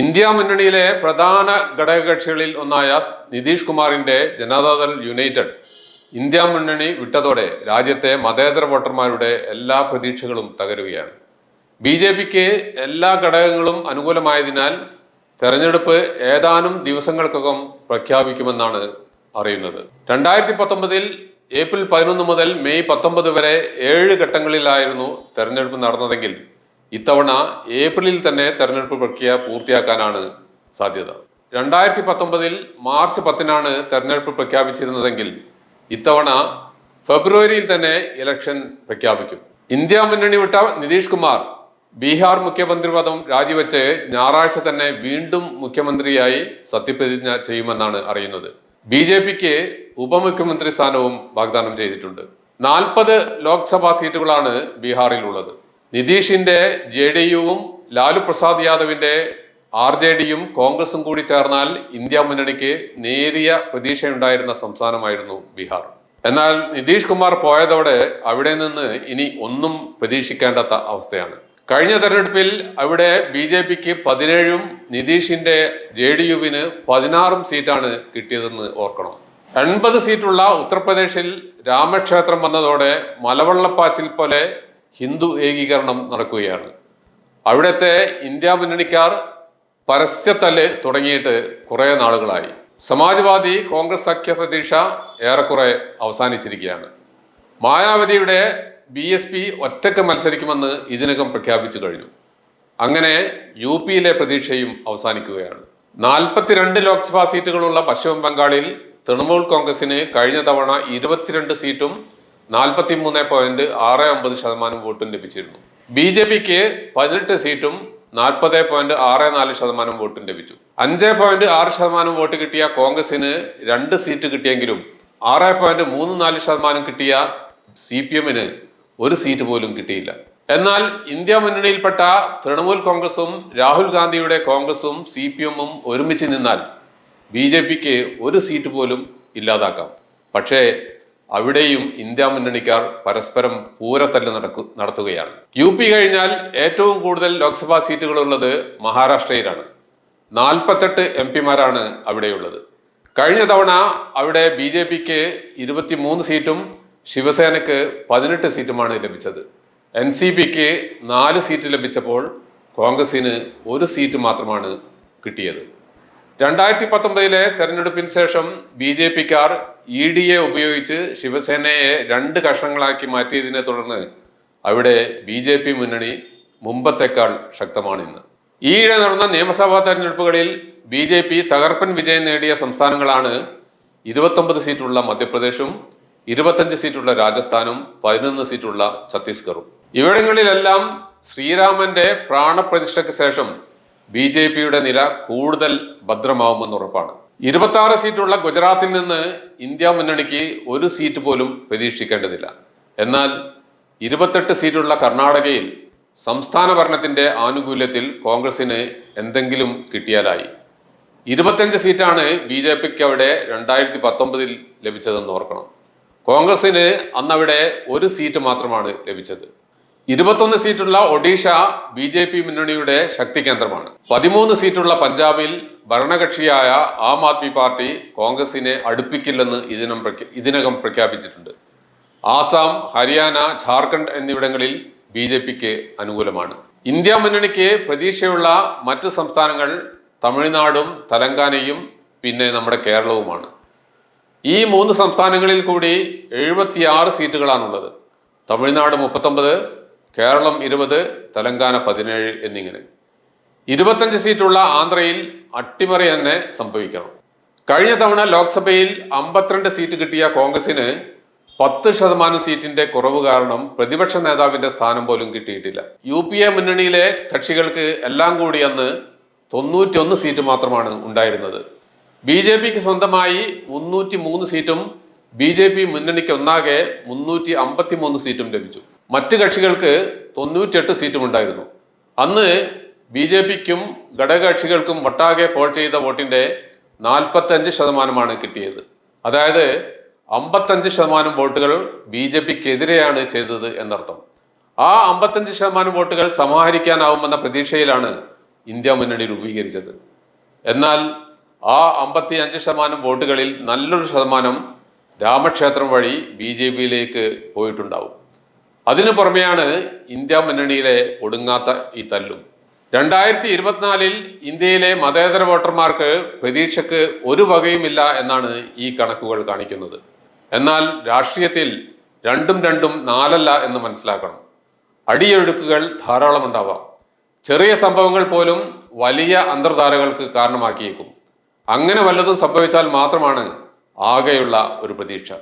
India മുന്നണിയിലെ പ്രധാന ഘടകകക്ഷികളിൽ ഒന്നായ നിതീഷ് കുമാറിന്റെ ജനതാദൾ യുണൈറ്റഡ് ഇന്ത്യ മുന്നണി വിട്ടതോടെ രാജ്യത്തെ മതേതര വോട്ടർമാരുടെ എല്ലാ പ്രതീക്ഷകളും തകരുകയാണ്. ബി ജെ പിക്ക് എല്ലാ ഘടകങ്ങളും അനുകൂലമായതിനാൽ തെരഞ്ഞെടുപ്പ് ഏതാനും ദിവസങ്ങൾക്കകം പ്രഖ്യാപിക്കുമെന്നാണ് അറിയുന്നത്. രണ്ടായിരത്തി പത്തൊമ്പതിൽ ഏപ്രിൽ പതിനൊന്ന് മുതൽ മെയ് പത്തൊമ്പത് വരെ ഏഴ് ഘട്ടങ്ങളിലായിരുന്നു തെരഞ്ഞെടുപ്പ് നടന്നതെങ്കിൽ ഇത്തവണ ഏപ്രിലിൽ തന്നെ തെരഞ്ഞെടുപ്പ് പ്രക്രിയ പൂർത്തിയാക്കാനാണ് സാധ്യത. രണ്ടായിരത്തി പത്തൊമ്പതിൽ മാർച്ച് പത്തിനാണ് തെരഞ്ഞെടുപ്പ് പ്രഖ്യാപിച്ചിരുന്നതെങ്കിൽ ഇത്തവണ ഫെബ്രുവരിയിൽ തന്നെ ഇലക്ഷൻ പ്രഖ്യാപിക്കും. ഇന്ത്യ മുന്നണി വിട്ട നിതീഷ് കുമാർ ബീഹാർ മുഖ്യമന്ത്രി പദം രാജിവെച്ച് ഞായറാഴ്ച തന്നെ വീണ്ടും മുഖ്യമന്ത്രിയായി സത്യപ്രതിജ്ഞ ചെയ്യുമെന്നാണ് അറിയുന്നത്. ബി ജെ പിക്ക് ഉപമുഖ്യമന്ത്രി സ്ഥാനവും വാഗ്ദാനം ചെയ്തിട്ടുണ്ട്. നാൽപ്പത് ലോക്സഭാ സീറ്റുകളാണ് ബീഹാറിൽ ഉള്ളത് നിതീഷിന്റെ ജെ ഡി യുവും ലാലു പ്രസാദ് യാദവിന്റെ ആർ ജെ ഡിയും കോൺഗ്രസും കൂടി ചേർന്നാൽ ഇന്ത്യ മുന്നണിക്ക് നേരിയ പ്രതീക്ഷയുണ്ടായിരുന്ന സംസ്ഥാനമായിരുന്നു ബീഹാർ. എന്നാൽ നിതീഷ് കുമാർ പോയതോടെ അവിടെ നിന്ന് ഇനി ഒന്നും പ്രതീക്ഷിക്കേണ്ടാത്ത അവസ്ഥയാണ്. കഴിഞ്ഞ തെരഞ്ഞെടുപ്പിൽ അവിടെ ബി ജെ പിക്ക് പതിനേഴും നിതീഷിന്റെ ജെ ഡി യുവിന് പതിനാറും സീറ്റാണ് കിട്ടിയതെന്ന് ഓർക്കണം. എൺപത് സീറ്റുള്ള ഉത്തർപ്രദേശിൽ രാമക്ഷേത്രം വന്നതോടെ മലവെള്ളപ്പാച്ചിൽ പോലെ ഹിന്ദു ഏകീകരണം നടക്കുകയാണ്. അവിടുത്തെ ഇന്ത്യ മുന്നണിക്കാർ പരസ്യത്തല്ല് തുടങ്ങിയിട്ട് കുറേ നാളുകളായി. സമാജ്വാദി കോൺഗ്രസ് സഖ്യ പ്രതീക്ഷ ഏറെക്കുറെ അവസാനിച്ചിരിക്കുകയാണ്. മായാവതിയുടെ ബി എസ് പി ഒറ്റയ്ക്ക് മത്സരിക്കുമെന്ന് ഇതിനകം പ്രഖ്യാപിച്ചു കഴിഞ്ഞു. അങ്ങനെ യു പിയിലെ പ്രതീക്ഷയും അവസാനിക്കുകയാണ്. നാൽപ്പത്തിരണ്ട് ലോക്സഭാ സീറ്റുകളുള്ള പശ്ചിമ ബംഗാളിൽ തൃണമൂൽ കോൺഗ്രസിന് കഴിഞ്ഞ തവണ ഇരുപത്തിരണ്ട് സീറ്റും നാൽപ്പത്തി മൂന്ന് പോയിന്റ് ആറ് ഒമ്പത് ശതമാനം വോട്ടും ലഭിച്ചിരുന്നു. ബി ജെ പിക്ക് പതിനെട്ട് സീറ്റും നാൽപ്പത് പോയിന്റ് ആറ് നാല് ശതമാനം വോട്ടും ലഭിച്ചു. അഞ്ച് പോയിന്റ് ആറ് ശതമാനം വോട്ട് കിട്ടിയ കോൺഗ്രസിന് രണ്ട് സീറ്റ് കിട്ടിയെങ്കിലും ആറ് പോയിന്റ് മൂന്ന് നാല് ശതമാനം കിട്ടിയ സി പി എമ്മിന് ഒരു സീറ്റ് പോലും കിട്ടിയില്ല. എന്നാൽ ഇന്ത്യ മുന്നണിയിൽപ്പെട്ട തൃണമൂൽ കോൺഗ്രസും രാഹുൽ ഗാന്ധിയുടെ കോൺഗ്രസും സി പി എമ്മും ഒരുമിച്ച് നിന്നാൽ ബി ജെ പിക്ക് ഒരു സീറ്റ് പോലും ഇല്ലാതാക്കാം. പക്ഷേ അവിടെയും ഇന്ത്യ മുന്നണിക്കാർ പരസ്പരം പൂരത്തല്ല് നടക്കു നടത്തുകയാണ്. യു പി കഴിഞ്ഞാൽ ഏറ്റവും കൂടുതൽ ലോക്സഭാ സീറ്റുകളുള്ളത് മഹാരാഷ്ട്രയിലാണ്. നാൽപ്പത്തെട്ട് എം പിമാരാണ് അവിടെയുള്ളത്. കഴിഞ്ഞ തവണ അവിടെ ബി ജെ പിക്ക് ഇരുപത്തിമൂന്ന് സീറ്റും ശിവസേനയ്ക്ക് പതിനെട്ട് സീറ്റുമാണ് ലഭിച്ചത്. എൻ സി പിക്ക് നാല് സീറ്റ് ലഭിച്ചപ്പോൾ കോൺഗ്രസിന് ഒരു സീറ്റ് മാത്രമാണ് കിട്ടിയത്. രണ്ടായിരത്തി പത്തൊമ്പതിലെ തെരഞ്ഞെടുപ്പിന് ശേഷം ബി ജെ പിക്കാർ ഇ ഡി എ ഉപയോഗിച്ച് ശിവസേനയെ രണ്ട് കഷണങ്ങളാക്കി മാറ്റിയതിനെ തുടർന്ന് അവിടെ ബി ജെ പി മുന്നണി മുമ്പത്തേക്കാൾ ശക്തമാണ് ഇന്ന് ഈയിടെ നടന്ന നിയമസഭാ തെരഞ്ഞെടുപ്പുകളിൽ ബി ജെ പി തകർപ്പൻ വിജയം നേടിയ സംസ്ഥാനങ്ങളാണ് ഇരുപത്തൊമ്പത് സീറ്റുള്ള മധ്യപ്രദേശും ഇരുപത്തഞ്ച് സീറ്റുള്ള രാജസ്ഥാനും പതിനൊന്ന് സീറ്റുള്ള ഛത്തീസ്ഗറും ഇവിടങ്ങളിലെല്ലാം ശ്രീരാമന്റെ പ്രാണപ്രതിഷ്ഠയ്ക്ക് ശേഷം ബി ജെ പിയുടെ നില കൂടുതൽ ഭദ്രമാവുമെന്ന് ഉറപ്പാണ്. ഇരുപത്തി ആറ് സീറ്റുള്ള ഗുജറാത്തിൽ നിന്ന് ഇന്ത്യ മുന്നണിക്ക് ഒരു സീറ്റ് പോലും പ്രതീക്ഷിക്കേണ്ടതില്ല. എന്നാൽ ഇരുപത്തെട്ട് സീറ്റുള്ള കർണാടകയിൽ സംസ്ഥാന ഭരണത്തിന്റെ ആനുകൂല്യത്തിൽ കോൺഗ്രസിന് എന്തെങ്കിലും കിട്ടിയാലായി. ഇരുപത്തഞ്ച് സീറ്റാണ് ബി ജെ പിക്ക് അവിടെ രണ്ടായിരത്തി പത്തൊമ്പതിൽ ലഭിച്ചതെന്ന് ഓർക്കണം. കോൺഗ്രസിന് അന്നവിടെ ഒരു സീറ്റ് മാത്രമാണ് ലഭിച്ചത്. ഇരുപത്തൊന്ന് സീറ്റുള്ള ഒഡീഷ ബി ജെ പി മുന്നണിയുടെ ശക്തി കേന്ദ്രമാണ്. പതിമൂന്ന് സീറ്റുള്ള പഞ്ചാബിൽ ഭരണകക്ഷിയായ ആം ആദ്മി പാർട്ടി കോൺഗ്രസിനെ അടുപ്പിക്കില്ലെന്ന് ഇതിനം ഇതിനകം പ്രഖ്യാപിച്ചിട്ടുണ്ട്. ആസാം ഹരിയാന ഝാർഖണ്ഡ് എന്നിവിടങ്ങളിൽ ബി ജെ പിക്ക് അനുകൂലമാണ്. ഇന്ത്യ മുന്നണിക്ക് പ്രതീക്ഷയുള്ള മറ്റ് സംസ്ഥാനങ്ങൾ തമിഴ്നാടും തെലങ്കാനയും പിന്നെ നമ്മുടെ കേരളവുമാണ്. ഈ മൂന്ന് സംസ്ഥാനങ്ങളിൽ കൂടി എഴുപത്തിയാറ് സീറ്റുകളാണുള്ളത്. തമിഴ്നാട് മുപ്പത്തൊമ്പത് കേരളം ഇരുപത് തെലങ്കാന പതിനേഴ് എന്നിങ്ങനെ. ഇരുപത്തഞ്ച് സീറ്റുള്ള ആന്ധ്രയിൽ അട്ടിമറി തന്നെ സംഭവിക്കണം. കഴിഞ്ഞ തവണ ലോക്സഭയിൽ അമ്പത്തിരണ്ട് സീറ്റ് കിട്ടിയ കോൺഗ്രസിന് പത്ത് ശതമാനം സീറ്റിന്റെ കുറവ് കാരണം പ്രതിപക്ഷ നേതാവിന്റെ സ്ഥാനം പോലും കിട്ടിയിട്ടില്ല. യു പി എ മുന്നണിയിലെ കക്ഷികൾക്ക് എല്ലാം കൂടി അന്ന് തൊണ്ണൂറ്റിയൊന്ന് സീറ്റ് മാത്രമാണ് ഉണ്ടായിരുന്നത്. ബി ജെ പിക്ക് സ്വന്തമായി മുന്നൂറ്റി മൂന്ന് സീറ്റും ബി ജെ പി മുന്നണിക്ക് ഒന്നാകെ മുന്നൂറ്റി അമ്പത്തി മൂന്ന് സീറ്റും ലഭിച്ചു. മറ്റ് കക്ഷികൾക്ക് തൊണ്ണൂറ്റിയെട്ട് സീറ്റും ഉണ്ടായിരുന്നു. അന്ന് ബി ജെ പിക്കും ഘടകകക്ഷികൾക്കും ഒട്ടാകെ പോൾ ചെയ്ത വോട്ടിന്റെ നാൽപ്പത്തഞ്ച് ശതമാനമാണ് കിട്ടിയത്. അതായത് അമ്പത്തഞ്ച് ശതമാനം വോട്ടുകൾ ബി ജെ പിക്കെതിരെയാണ് ചെയ്തത് എന്നർത്ഥം. ആ അമ്പത്തഞ്ച് ശതമാനം വോട്ടുകൾ സമാഹരിക്കാനാവുമെന്ന പ്രതീക്ഷയിലാണ് ഇന്ത്യ മുന്നണി രൂപീകരിച്ചത്. എന്നാൽ ആ അമ്പത്തി അഞ്ച് ശതമാനം വോട്ടുകളിൽ നല്ലൊരു ശതമാനം രാമക്ഷേത്രം വഴി ബി ജെ പിയിലേക്ക് പോയിട്ടുണ്ടാവും. അതിനു പുറമെയാണ് ഇന്ത്യ മുന്നണിയിലെ ഒടുങ്ങാത്ത ഈ തല്ലും. രണ്ടായിരത്തി ഇരുപത്തിനാലിൽ ഇന്ത്യയിലെ മതേതര വോട്ടർമാർക്ക് പ്രതീക്ഷയ്ക്ക് ഒരു വകയുമില്ല എന്നാണ് ഈ കണക്കുകൾ കാണിക്കുന്നത്. എന്നാൽ രാഷ്ട്രീയത്തിൽ രണ്ടും രണ്ടും നാലല്ല എന്ന് മനസ്സിലാക്കണം. അടിയൊഴുക്കുകൾ ധാരാളം ഉണ്ടാവാം ചെറിയ സംഭവങ്ങൾ പോലും വലിയ അന്തർധാരകൾക്ക് കാരണമാക്കിയേക്കും. അങ്ങനെ വല്ലതും സംഭവിച്ചാൽ മാത്രമാണ് ആകെയുള്ള ഒരു പ്രതീക്ഷ.